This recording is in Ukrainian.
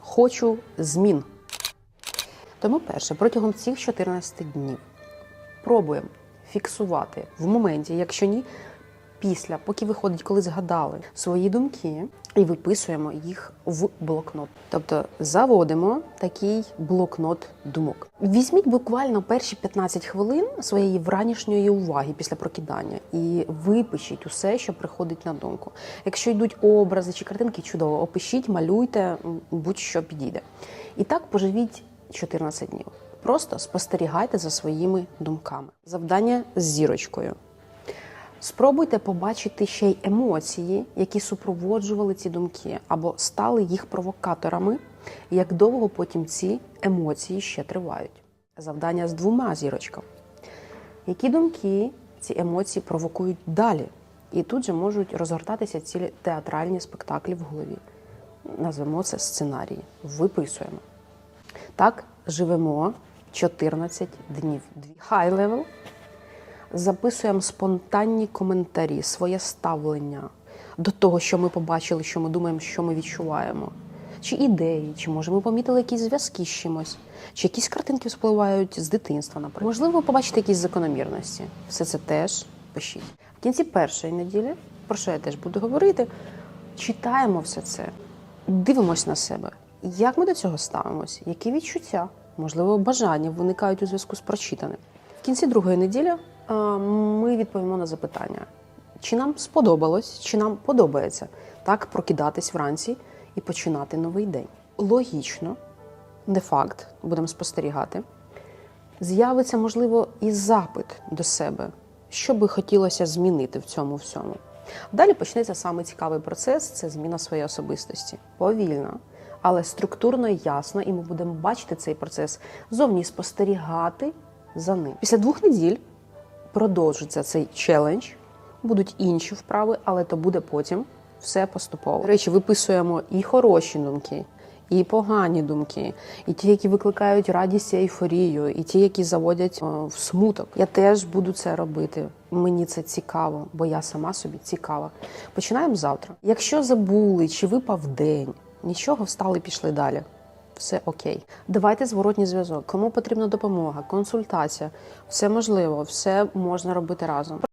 Хочу змін. Тому перше, протягом цих 14 днів пробуємо фіксувати в моменті, якщо ні, після, поки виходить, коли згадали свої думки, і виписуємо їх в блокнот. Тобто заводимо такий блокнот думок. Візьміть буквально перші 15 хвилин своєї вранішньої уваги після прокидання і випишіть усе, що приходить на думку. Якщо йдуть образи чи картинки, чудово, опишіть, малюйте, будь-що підійде. І так поживіть 14 днів. Просто спостерігайте за своїми думками. Завдання з зірочкою. Спробуйте побачити ще й емоції, які супроводжували ці думки, або стали їх провокаторами, як довго потім ці емоції ще тривають. Завдання з двома зірочками. Які думки ці емоції провокують далі? І тут же можуть розгортатися цілі театральні спектаклі в голові. Назвемо це сценарії. Виписуємо. Так живемо 14 днів. High level записуємо спонтанні коментарі, своє ставлення до того, що ми побачили, що ми думаємо, що ми відчуваємо. Чи ідеї, чи може ми помітили якісь зв'язки з чимось, чи якісь картинки спливають з дитинства, наприклад. Можливо, ви побачите якісь закономірності. Все це теж пишіть. В кінці першої неділі, про що я теж буду говорити, читаємо все це, дивимось на себе. Як ми до цього ставимось? Які відчуття, можливо, бажання виникають у зв'язку з прочитаним. В кінці другої неділі е, ми відповімо на запитання, чи нам сподобалось, чи нам подобається так прокидатись вранці і починати новий день. Логічно, не факт, будемо спостерігати. З'явиться, можливо, і запит до себе, що би хотілося змінити в цьому всьому. Далі почнеться саме цікавий процес це зміна своєї особистості. Повільно, але структурно і ясно, і ми будемо бачити цей процес зовні спостерігати за ним. Після двох неділь продовжиться цей челендж, будуть інші вправи, але то буде потім все поступово. До речі, виписуємо і хороші думки, і погані думки, і ті, які викликають радість і ейфорію, і ті, які заводять е, в смуток. Я теж буду це робити. Мені це цікаво, бо я сама собі цікава. Починаємо завтра. Якщо забули чи випав день, нічого встали, пішли далі. Все окей. Давайте зворотній зв'язок. Кому потрібна допомога, консультація, все можливо, все можна робити разом.